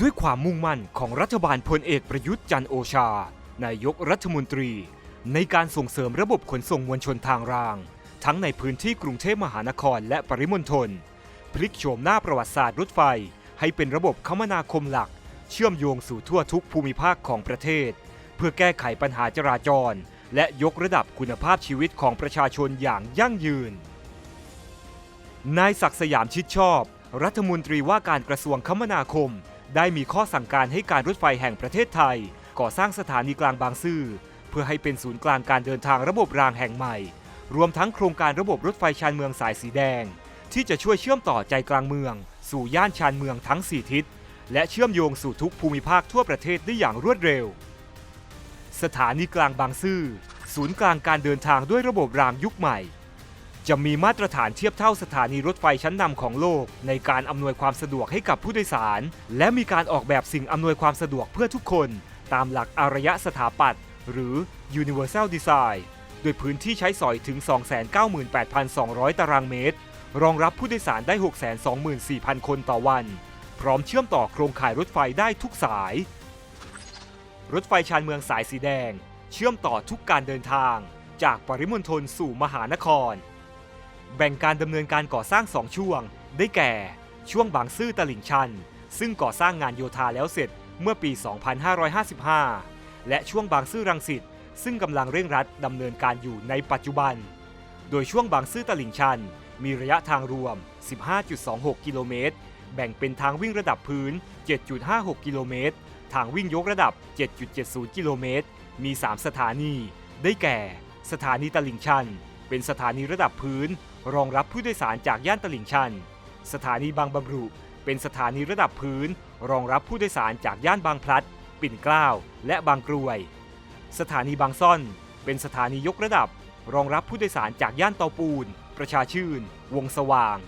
ด้วยความมุ่งมั่นของรัฐบาลพลเอกประยุทธ์จันโอชา นายกรัฐมนตรี ในการส่งเสริมระบบขนส่งมวลชนทางราง ทั้งในพื้นที่กรุงเทพมหานครและปริมณฑลพลิกโฉมหน้าประวัติศาสตร์รถไฟ ให้เป็นระบบคมนาคมหลัก เชื่อมโยงสู่ทั่วทุกภูมิภาคของประเทศ เพื่อแก้ไขปัญหาจราจร และยกระดับคุณภาพชีวิตของประชาชนอย่างยั่งยืน นายศักสยามชิดชอบ รัฐมนตรีว่าการกระทรวงคมนาคม ได้มีข้อสั่งการให้การรถไฟแห่งประเทศไทย ก่อสร้างสถานีกลางบางซื่อ เพื่อให้เป็นศูนย์กลางการเดินทางระบบรางแห่งใหม่ รวมทั้งโครงการระบบรถไฟชานเมืองสายสีแดง ที่จะช่วยเชื่อมต่อใจกลางเมือง สู่ย่านชานเมืองทั้ง 4 ทิศ และเชื่อมโยงสู่ทุกภูมิภาคทั่วประเทศได้อย่างรวดเร็ว สถานีกลางบางซื่อ ศูนย์กลางการเดินทางด้วยระบบรางยุคใหม่ จะมีมาตรฐานเทียบเท่าสถานีรถไฟชั้นนำของโลก ในการอำนวยความสะดวกให้กับผู้โดยสาร และมีการออกแบบสิ่งอำนวยความสะดวกเพื่อทุกคน ตามหลักอารยสถาปัตย์หรือ Universal Design โดยพื้นที่ใช้สอยถึง 298,200 ตารางเมตร รองรับผู้โดยสารได้ 624,000 คนต่อวัน พร้อมเชื่อมต่อโครงข่ายรถไฟได้ทุกสาย รถไฟชานเมืองสายสีแดง เชื่อมต่อทุกการเดินทาง จากปริมณฑลสู่มหานคร แบ่งการดำเนินการก่อสร้าง2ช่วง ได้แก่ ช่วงบางซื่อตลิ่งชัน ซึ่งก่อสร้างงานโยธาแล้วเสร็จเมื่อปี 2555 และช่วงบางซื่อรังสิตซึ่งกำลังเร่งรัดดำเนินการอยู่ในปัจจุบัน โดยช่วงบางซื่อตลิ่งชัน มีระยะทางรวม 15.26 กิโลเมตร แบ่งเป็นทางวิ่งระดับพื้น 7.56 กิโลเมตร ทางวิ่งยกระดับ 7.70 กิโลเมตร มี 3 สถานี ได้แก่ สถานีตลิ่งชัน เป็นสถานีระดับพื้น รองรับผู้โดยสารจากย่านตลิ่งชัน สถานีบางบำรุ เป็นสถานีระดับพื้น รองรับผู้โดยสารจากย่านบางพลัด ปิ่นเกล้าและบางกรวย สถานีบางซ่อน เป็นสถานียกระดับ รองรับผู้โดยสารจากย่านเตาปูน ประชาชื่น วงสว่าง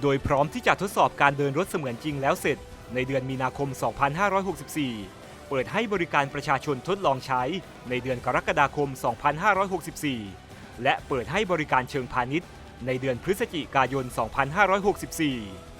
โดยพร้อมที่จะทดสอบการเดินรถเสมือนจริงแล้วเสร็จ ในเดือนมีนาคม 2564 เปิดให้บริการประชาชนทดลองใช้ในเดือนกรกฎาคม 2564 และเปิดให้บริการเชิงพาณิชย์ในเดือนพฤศจิกายน 2564